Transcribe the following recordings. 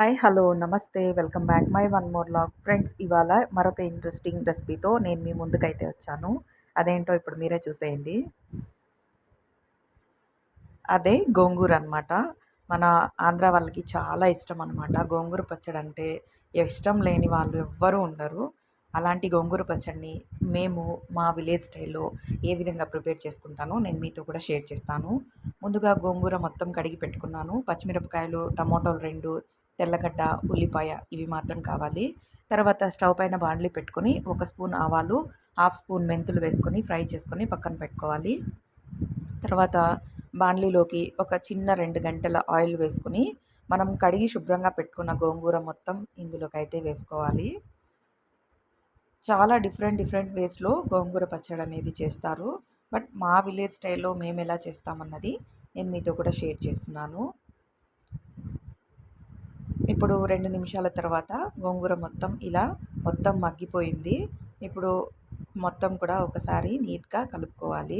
Hi hello నమస్తే welcome back my one more vlog. Friends ఇవాళ మరొక ఇంట్రెస్టింగ్ రెసిపీతో నేను మీ ముందుకైతే వచ్చాను. అదేంటో ఇప్పుడు మీరే చూసేయండి. అదే గోంగూర అనమాట మన ఆంధ్ర వాళ్ళకి చాలా ఇష్టం అనమాట గోంగూర పచ్చడి అంటే ఇష్టం లేని వాళ్ళు ఎవ్వరూ ఉండరు. అలాంటి గోంగూర పచ్చడిని మేము మా విలేజ్ స్టైల్లో ఏ విధంగా ప్రిపేర్ చేసుకుంటానో నేను మీతో కూడా షేర్ చేస్తాను. ముందుగా గోంగూర మొత్తం కడిగి పెట్టుకున్నాను. పచ్చిమిరపకాయలు టమోటాలు రెండు తెల్లగడ్డ ఉల్లిపాయ ఇవి మాత్రం కావాలి. తర్వాత స్టవ్ పైన బాండ్లీ పెట్టుకొని ఒక స్పూన్ ఆవాలు హాఫ్ స్పూన్ మెంతులు వేసుకొని ఫ్రై చేసుకొని పక్కన పెట్టుకోవాలి. తర్వాత బాండ్లీలోకి ఒక చిన్న రెండు గంటల ఆయిల్ వేసుకొని మనం కడిగి శుభ్రంగా పెట్టుకున్న గోంగూర మొత్తం ఇందులోకి అయితే వేసుకోవాలి. చాలా డిఫరెంట్ డిఫరెంట్ వేస్లో గోంగూర పచ్చడి అనేది చేస్తారు. బట్ మా విలేజ్ స్టైల్లో మేము ఎలా చేస్తామన్నది నేను మీతో కూడా షేర్ చేస్తున్నాను. ఇప్పుడు రెండు నిమిషాల తర్వాత గోంగూర మొత్తం ఇలా మొత్తం మగ్గిపోయింది. ఇప్పుడు మొత్తం కూడా ఒకసారి నీట్గా కలుపుకోవాలి.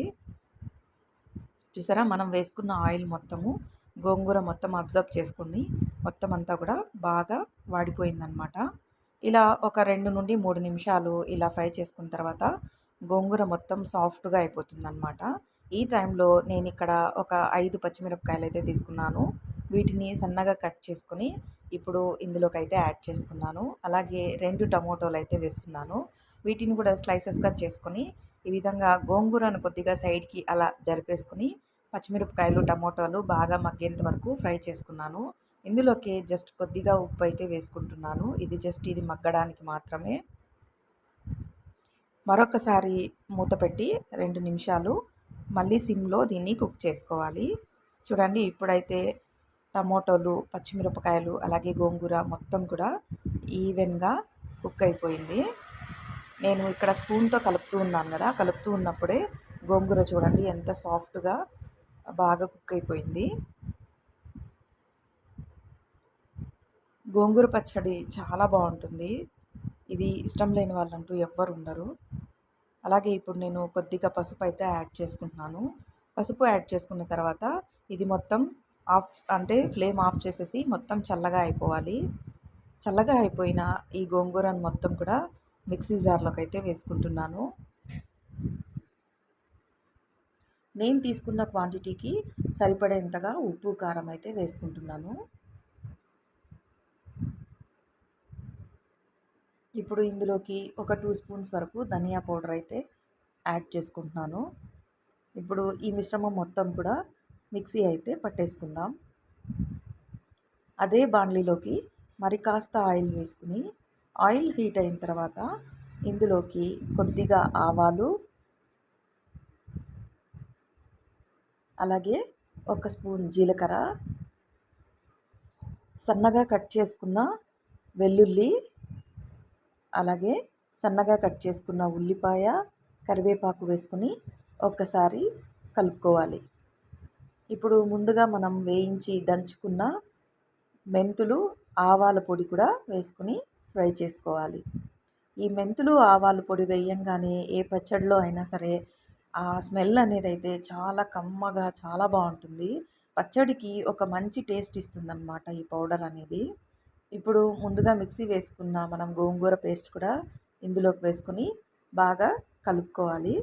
చూసారా? మనం వేసుకున్న ఆయిల్ మొత్తము గోంగూర మొత్తం అబ్జర్వ్ చేసుకుని మొత్తం అంతా కూడా బాగా వాడిపోయిందనమాట ఇలా ఒక రెండు నుండి మూడు నిమిషాలు ఇలా ఫ్రై చేసుకున్న తర్వాత గోంగూర మొత్తం సాఫ్ట్గా అయిపోతుందనమాట ఈ టైంలో నేను ఇక్కడ ఒక ఐదు పచ్చిమిరపకాయలు అయితే తీసుకున్నాను. వీటిని సన్నగా కట్ చేసుకుని ఇప్పుడు ఇందులోకి అయితే యాడ్ చేసుకున్నాను. అలాగే రెండు టమోటోలు అయితే వేస్తున్నాను. వీటిని కూడా స్లైసెస్గా చేసుకొని ఈ విధంగా గోంగూరను కొద్దిగా సైడ్కి అలా జరిపేసుకుని పచ్చిమిరపకాయలు టమోటాలు బాగా మగ్గేంత వరకు ఫ్రై చేసుకున్నాను. ఇందులోకి జస్ట్ కొద్దిగా ఉప్పు అయితే వేసుకుంటున్నాను. ఇది జస్ట్ ఇది మగ్గడానికి మాత్రమే. మరొకసారి మూత పెట్టి రెండు నిమిషాలు మళ్ళీ సిమ్లో దీన్ని కుక్ చేసుకోవాలి. చూడండి ఇప్పుడైతే టమోటోలు పచ్చిమిరపకాయలు అలాగే గోంగూర మొత్తం కూడా ఈవెన్గా కుక్ అయిపోయింది. నేను ఇక్కడ స్పూన్తో కలుపుతూ ఉన్నాను కదా కలుపుతూ ఉన్నప్పుడే గోంగూర చూడండి ఎంత సాఫ్ట్గా బాగా కుక్ అయిపోయింది. గోంగూర పచ్చడి చాలా బాగుంటుంది. ఇది ఇష్టం లేని వాళ్ళంటూ ఎవ్వరు ఉండరు. అలాగే ఇప్పుడు నేను కొద్దిగా పసుపు అయితే యాడ్ చేసుకుంటున్నాను. పసుపు యాడ్ చేసుకున్న తర్వాత ఇది మొత్తం ఆఫ్ అంటే ఫ్లేమ్ ఆఫ్ చేసేసి మొత్తం చల్లగా అయిపోవాలి. చల్లగా అయిపోయిన ఈ గోంగూరను మొత్తం కూడా మిక్సీ జార్లోకి అయితే వేసుకుంటున్నాను. నేను తీసుకున్న క్వాంటిటీకి సరిపడేంతగా ఉప్పు కారం అయితే వేసుకుంటున్నాను. ఇప్పుడు ఇందులోకి ఒక టూ స్పూన్స్ వరకు ధనియా పౌడర్ అయితే యాడ్ చేసుకుంటున్నాను. ఇప్పుడు ఈ మిశ్రమం మొత్తం కూడా మిక్సీ అయితే పట్టేసుకుందాం. అదే బాండ్లీలోకి మరి కాస్త ఆయిల్ వేసుకుని ఆయిల్ హీట్ అయిన తర్వాత ఇందులోకి కొద్దిగా ఆవాలు అలాగే ఒక స్పూన్ జీలకర్ర సన్నగా కట్ చేసుకున్న వెల్లుల్లి అలాగే సన్నగా కట్ చేసుకున్న ఉల్లిపాయ కరివేపాకు వేసుకొని ఒక్కసారి కలుపుకోవాలి. ఇప్పుడు ముందుగా మనం వేయించి దంచుకున్న మెంతులు ఆవాల పొడి కూడా వేసుకుని ఫ్రై చేసుకోవాలి. ఈ మెంతులు ఆవాల పొడి వేయంగానే ఏ పచ్చడిలో అయినా సరే ఆ స్మెల్ అనేది అయితే చాలా కమ్మగా చాలా బాగుంటుంది. పచ్చడికి ఒక మంచి టేస్ట్ ఇస్తుందన్నమాట ఈ పౌడర్ అనేది. ఇప్పుడు ముందుగా మిక్సీ వేసుకున్న మనం గోంగూర పేస్ట్ కూడా ఇందులోకి వేసుకొని బాగా కలుపుకోవాలి.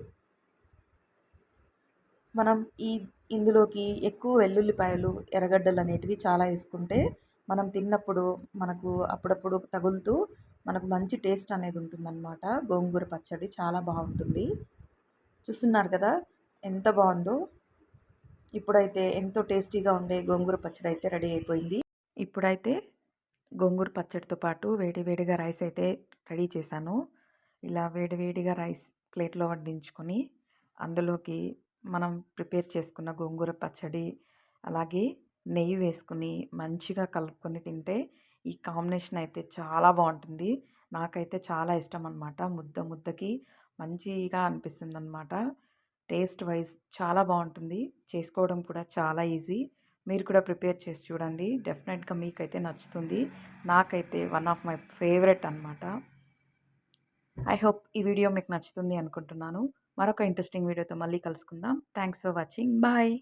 మనం ఈ ఇందులోకి ఎక్కువ వెల్లుల్లిపాయలు ఎర్రగడ్డలు అనేటివి చాలా వేసుకుంటే మనం తిన్నప్పుడు మనకు అప్పుడప్పుడు తగులుతూ మనకు మంచి టేస్ట్ అనేది ఉంటుందన్నమాట. గోంగూర పచ్చడి చాలా బాగుంటుంది. చూస్తున్నారు కదా ఎంత బాగుందో. ఇప్పుడైతే ఎంతో టేస్టీగా ఉండే గోంగూర పచ్చడి అయితే రెడీ అయిపోయింది. ఇప్పుడైతే గోంగూర పచ్చడితో పాటు వేడి వేడిగా రైస్ అయితే రెడీ చేశాను. ఇలా వేడి వేడిగా రైస్ ప్లేట్లో వడ్డించుకొని అందులోకి మనం ప్రిపేర్ చేసుకున్న గోంగూర పచ్చడి అలాగే నెయ్యి వేసుకుని మంచిగా కలుపుకొని తింటే ఈ కాంబినేషన్ అయితే చాలా బాగుంటుంది. నాకైతే చాలా ఇష్టం అనమాట ముద్ద ముద్దకి మంచిగా అనిపిస్తుంది అనమాట టేస్ట్ వైజ్ చాలా బాగుంటుంది. చేసుకోవడం కూడా చాలా ఈజీ. మీరు కూడా ప్రిపేర్ చేసి చూడండి. డెఫినెట్గా మీకైతే నచ్చుతుంది. నాకైతే వన్ ఆఫ్ మై ఫేవరెట్ అనమాట ఐ హోప్ ఈ వీడియో మీకు నచ్చుతుంది అనుకుంటున్నాను. మరొక ఇంట్రెస్టింగ్ వీడియోతో మళ్ళీ కలుసుకుందాం. Thanks for watching bye